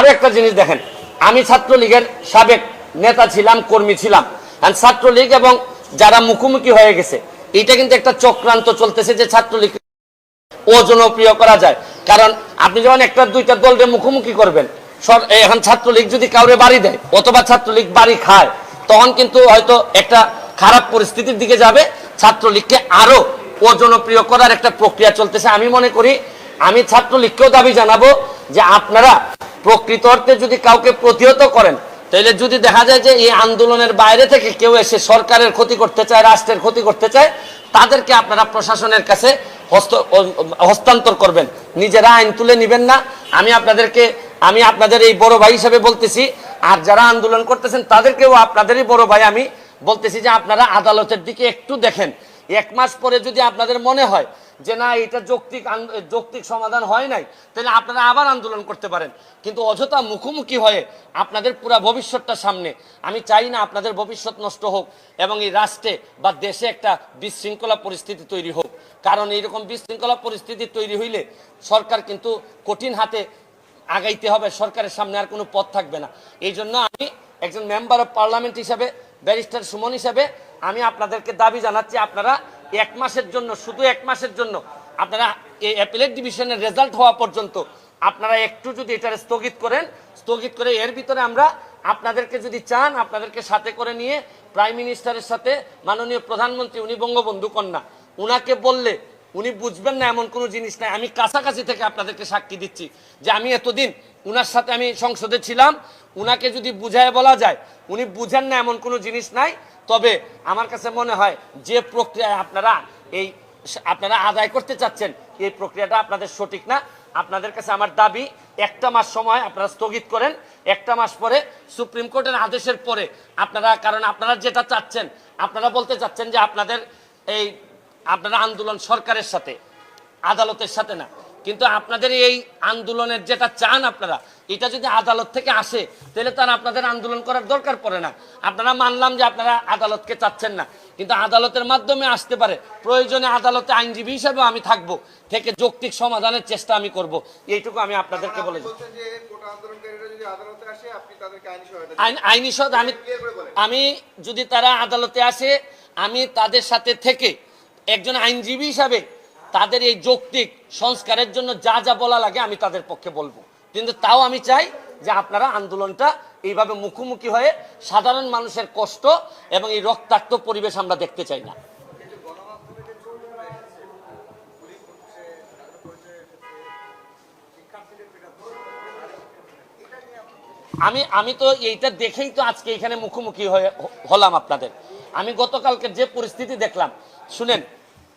আরও একটা জিনিস দেখেন। আমি ছাত্রলীগের সাবেক নেতা ছিলাম, কর্মী ছিলাম। ছাত্রলীগ এবং যারা মুখোমুখি হয়ে গেছে এটা কিন্তু একটা চক্রান্ত চলতেছে যে ছাত্রলীগ ও জনপ্রিয় করা যায়। কারণ আপনি যখন একটা দুইটা দলকে মুখোমুখি করবেন এখন ছাত্রলীগ যদি কাউরে বাড়ি দেয় অথবা ছাত্রলীগ বাড়ি খায়, তখন কিন্তু হয়তো একটা খারাপ পরিস্থিতির দিকে যাবে। ছাত্রলীগকে আরও অজনপ্রিয় করার একটা প্রক্রিয়া চলতেছে। আমি মনে করি, আমি ছাত্রলীগকেও দাবি জানাব যে আপনারা প্রকৃত অর্থে যদি কাউকে প্রতিহত করেন তাহলে যদি দেখা যায় যে এই আন্দোলনের বাইরে থেকে কেউ এসে সরকারের ক্ষতি করতে চায়, রাষ্ট্রের ক্ষতি করতে চায়, তাদেরকে আপনারা প্রশাসনের কাছে হস্তান্তর করবেন। নিজেরা আইন তুলে নেবেন না। আমি আপনাদেরকে, আমি আপনাদের এই বড় ভাই হিসেবে বলতেছি, আর যারা আন্দোলন করতেছেন, তাদেরকেও আপনাদেরই বড় ভাই আমি বলতেছি যে আপনারা আদালতের দিকে একটু দেখেন। এক মাস পরে যদি আপনাদের মনে হয় যে না, এটা যৌক্তিক যৌক্তিক সমাধান হয় নাই, তাহলে আপনারা আবার আন্দোলন করতে পারেন। কিন্তু অযথা মুখোমুখি হয়ে আপনাদের পুরা ভবিষ্যৎটা সামনে। আমি চাই না আপনাদের ভবিষ্যৎ নষ্ট হোক এবং এই রাষ্ট্রে বা দেশে একটা বিশৃঙ্খলা পরিস্থিতি তৈরি হোক। কারণ এইরকম বিশৃঙ্খলা পরিস্থিতি তৈরি হইলে সরকার কিন্তু কঠিন হাতে আগাইতে হবে, সরকারের সামনে আর কোনো পথ থাকবে না। এই জন্য আমি একজন মেম্বার অফ পার্লামেন্ট হিসাবে ব্যারিস্টার সুমন হিসাবে আমি আপনাদেরকে দাবি জানাচ্ছি, আপনারা এক মাসের জন্য, শুধু এক মাসের জন্য, আপনারা এই অ্যাপিলেট ডিভিশনের রেজাল্ট হওয়া পর্যন্ত আপনারা একটু যদি এটা স্থগিত করেন, স্থগিত করে এর ভিতরে আমরা আপনাদেরকে যদি চান, আপনাদেরকে সাথে করে নিয়ে প্রাইম মিনিস্টারের সাথে মাননীয় প্রধানমন্ত্রী, উনি বঙ্গবন্ধু কন্যা, উনাকে বললে উনি বুঝবেন না এমন কোনো জিনিস নাই। আমি কাছাকাছি থেকে আপনাদেরকে সাক্ষী দিচ্ছি যে আমি এতদিন উনার সাথে আমি সংসদে ছিলাম, উনাকে যদি বুঝায় বলা যায়, উনি বুঝেন না এমন কোনো জিনিস নাই। তবে আমার কাছে মনে হয় যে প্রক্রিয়ায় আপনারা এই আপনারা আদায় করতে চাচ্ছেন, এই প্রক্রিয়াটা আপনাদের সঠিক না। আপনাদের কাছে আমার দাবি, একটা মাস সময় আপনারা স্থগিত করেন, একটা মাস পরে সুপ্রিম কোর্টের আদেশের পরে আপনারা, কারণ আপনারা যেটা চাচ্ছেন, আপনারা বলতে চাচ্ছেন যে আপনাদের এই, আপনারা আন্দোলন সরকারের সাথে, আদালতের সাথে না। কিন্তু আপনাদের এই আন্দোলনের যেটা চান আপনারা এটা যদি আদালত থেকে আসে তাহলে তার আপনাদের আন্দোলন করার দরকার পড়ে না। আপনারা মানলাম যে আপনারা আদালতকে চাচ্ছেন না কিন্তু আদালতের মাধ্যমে আসতে পারে। প্রয়োজনে আদালতে আইনজীবী হিসাবে আমি থাকব থেকে যৌক্তিক সমাধানের চেষ্টা আমি করব। এইটুকু আমি আপনাদেরকে বলে আইন আইনি সদ আমি আমি যদি তারা আদালতে আসে আমি তাদের সাথে থেকে একজন আইনজীবী হিসাবে তাদের এই যৌক্তিক সংস্কারের জন্য যা যা বলা লাগে আমি তাদের পক্ষে বলব। কিন্তু তাও আমি চাই যে আপনারা আন্দোলনটা এইভাবে মুখোমুখি হয়ে সাধারণ মানুষের কষ্ট এবং এই রক্তাক্ত পরিবেশ আমরা দেখতে চাই না। আমি আমি তো এইটা দেখেই তো আজকে এখানে মুখোমুখি হয়ে হলাম আপনাদের। আমি গতকালকে যে পরিস্থিতি দেখলাম, শুনেন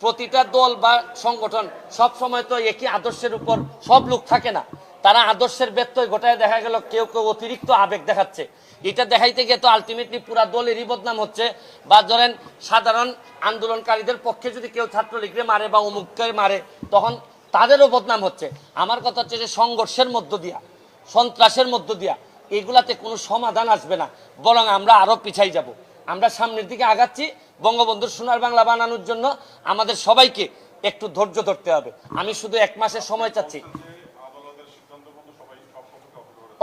প্রতিটা দল বা সংগঠন সব সময় তো একই আদর্শের উপর সব লোক থাকে না। তারা আদর্শের ব্যত্যয় ঘটায় দেখা গেল কেউ কেউ অতিরিক্ত আবেগ দেখাচ্ছে। এটা দেখাইতে গিয়ে তো আলটিমেটলি পুরা দলেরই বদনাম হচ্ছে। বা ধরেন সাধারণ আন্দোলনকারীদের পক্ষে যদি কেউ ছাত্রলীগরে মারে বা অমুককে মারে, তখন তাদেরও বদনাম হচ্ছে। আমার কথা হচ্ছে যে সংঘর্ষের মধ্য দিয়া, সন্ত্রাসের মধ্য দিয়া, এগুলাতে কোনো সমাধান আসবে না। বরং আমরা আরও পিছাই যাব। আমরা সামনের দিকে আগাচ্ছি বঙ্গবন্ধুর সোনার বাংলা বানানোর জন্য আমাদের সবাইকে একটু ধৈর্য ধরতে হবে। আমি শুধু এক মাসের সময় চাচ্ছি।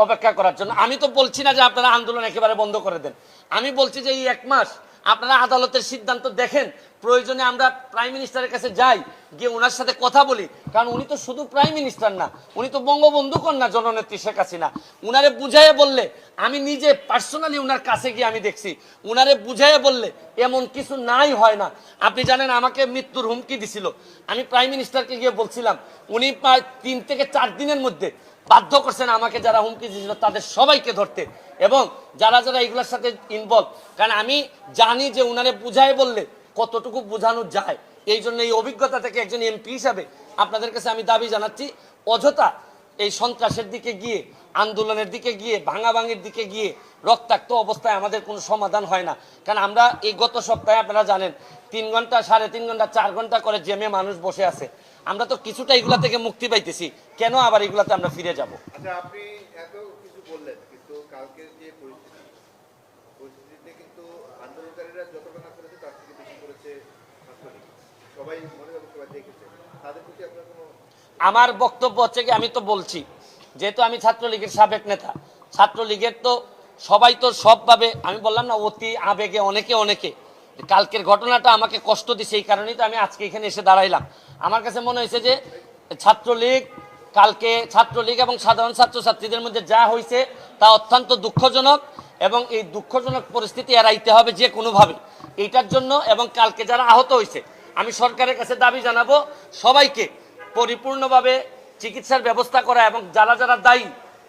অপেক্ষা করার জন্য। আমি তো বলছি না যে আপনারা আন্দোলন একেবারে বন্ধ করে দেন। আমি বলছি যে এই এক মাস আপনারা আদালতের সিদ্ধান্ত দেখেন। প্রয়োজনে আমরা প্রাইম মিনিস্টারের কাছে যাই, গিয়ে ওনার সাথে কথা বলি। কারণ উনি তো শুধু প্রাইম মিনিস্টার না, উনি তো বঙ্গবন্ধু কন্যা জননেত্রী শেখ হাসিনা। উনারে বুঝাইয়ে বললে, আমি নিজে পার্সোনালি উনার কাছে গিয়ে আমি দেখছি। উনারে বুঝাইয়ে বললে, এমন কিছু নাই হয় না। আপনি জানেন, আমাকে মৃত্যুর হুমকি দিছিল। আমি প্রাইম মিনিস্টারকে গিয়ে বলছিলাম, উনি প্রায় তিন থেকে চার দিনের মধ্যে বাধ্য করছেন আমাকে যারা হুমকি দিয়েছিল তাদের সবাইকে ধরতে। এবং যারা যারা এগুলোর সাথে ইনভলভ কারণ আমি জানি যে উনারে বুঝায় বললে কতটুকু বোঝানো যায়। এই জন্য এই অভিজ্ঞতা থেকে একজন এমপি হিসাবে আপনাদের কাছে আমি দাবি জানাচ্ছি, অযথা এই সন্ত্রাসের দিকে গিয়ে, আন্দোলনের দিকে গিয়ে, ভাঙাভাঙির দিকে গিয়ে রক্তাক্ত অবস্থায় আমাদের কোনো সমাধান হয় না। কারণ আমরা এই গত সপ্তাহে আপনারা জানেন, তিন ঘণ্টা, সাড়ে তিন ঘণ্টা, চার ঘণ্টা করে জেমে মানুষ বসে আছে। আমরা তো কিছুটা এগুলা থেকে মুক্তি পাইতেছি। কেন আবার এগুলাতে আমরা ফিরে যাব? আচ্ছা আপনি এত কিছু বললেন কিন্তু কালকের যে পরিস্থিতি পরিস্থিতিতে কিন্তু আন্দোলনকারীরা যতটা না করেছে তার থেকে বেশি করেছে সবাই মনে সবাই দেখেছে। তাদের প্রতি আপনার কোনো আমার বক্তব্য হচ্ছে কি আমি তো বলছি যেহেতু আমি ছাত্রলীগের সাবেক নেতা ছাত্রলীগের তো সবাই তো সবভাবে আমি বললাম না অতি আবেগে অনেকে অনেকে কালকের ঘটনাটা আমাকে কষ্ট দিছে এই কারণেই তো আমি আজকে এখানে এসে দাঁড়াইলাম। আমার কাছে মনে হয়েছে যে ছাত্রলীগ, কালকে ছাত্রলীগ এবং সাধারণ ছাত্রছাত্রীদের মধ্যে যা হয়েছে তা অত্যন্ত দুঃখজনক এবং এই দুঃখজনক পরিস্থিতি এড়াইতে হবে যে কোনোভাবে। এইটার জন্য এবং কালকে যারা আহত হয়েছে, আমি সরকারের কাছে দাবি জানাব, সবাইকে পরিপূর্ণভাবে চিকিৎসার ব্যবস্থা করা এবং যারা যারা দায়ী,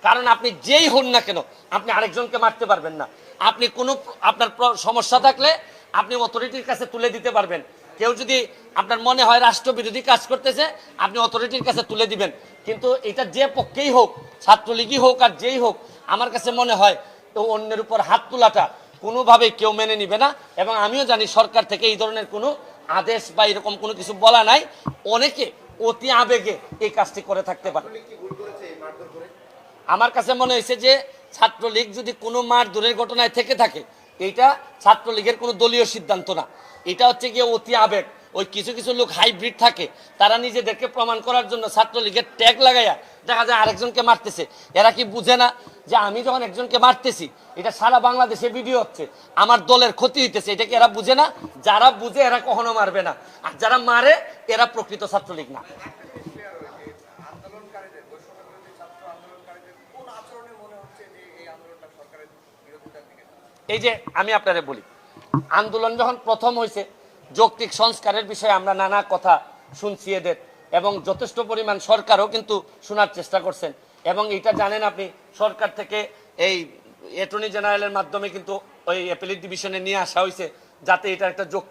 কারণ আপনি যেই হন না কেন, আপনি আরেকজনকে মারতে পারবেন না। আপনি কোনো আপনার সমস্যা থাকলে আপনি অথরিটির কাছে তুলে দিতে পারবেন। কেউ যদি আপনার মনে হয় রাষ্ট্রবিরোধী কাজ করতেছে, আপনি অথরিটির কাছে তুলে দিবেন। কিন্তু এটা যে পক্ষেই হোক, ছাত্রলীগই হোক আর যেই হোক, আমার কাছে মনে হয় তো অন্যের উপর হাত তোলাটা কোনোভাবেই কেউ মেনে নিবে না। এবং আমিও জানি সরকার থেকে এই ধরনের কোনো আদেশ বা এরকম কোনো কিছু বলা নাই। অনেকে অতি আবেগে এই কাজটি করে থাকতে পারে। আমার কাছে মনে হয়েছে যে ছাত্রলীগ যদি কোনো মার দূরের ঘটনায় থেকে থাকে এইটা ছাত্রলীগের কোনো দলীয় সিদ্ধান্ত না। এটা হচ্ছে গিয়ে অতি আবেগ। ওই কিছু কিছু লোক হাইব্রিড থাকে। তারা নিজেদেরকে প্রমাণ করার জন্য ছাত্রলীগের ট্যাগ লাগাইয়া দেখা যায় আরেকজনকে মারতেছে। এরা কি বুঝে না যে আমি যখন একজনকে মারতেছি, এটা সারা বাংলাদেশে ভিডিও হচ্ছে। আমার দলের ক্ষতি হইতেছে। এটা কি এরা বুঝে না? যারা বুঝে এরা কখনো মারবে না। আর যারা মারে, এরা প্রকৃত ছাত্রলীগ না আন্দোলনকারীদের বৈষম্য বিরোধী ছাত্র আন্দোলনকারীদের কোন আচরণে মনে হচ্ছে যে এই আন্দোলনটা সরকারের বিরোধিতার দিকে এই যে আমি আপনারে বলি, আন্দোলন যখন প্রথম হয়েছে যৌক্তিক সংস্কারের বিষয়ে আমরা নানা কথা শুনছি এদের এবং যথেষ্ট পরিমাণ সরকারও কিন্তু শোনার চেষ্টা করছেন এবং এটা জানেন আপনি, সরকার থেকে এই অ্যাটর্নি জেনারেলের মাধ্যমে কিন্তু ওই অ্যাপেলিট ডিভিশনে নিয়ে আসা হয়েছে যাতে এটা একটা যৌক্তিক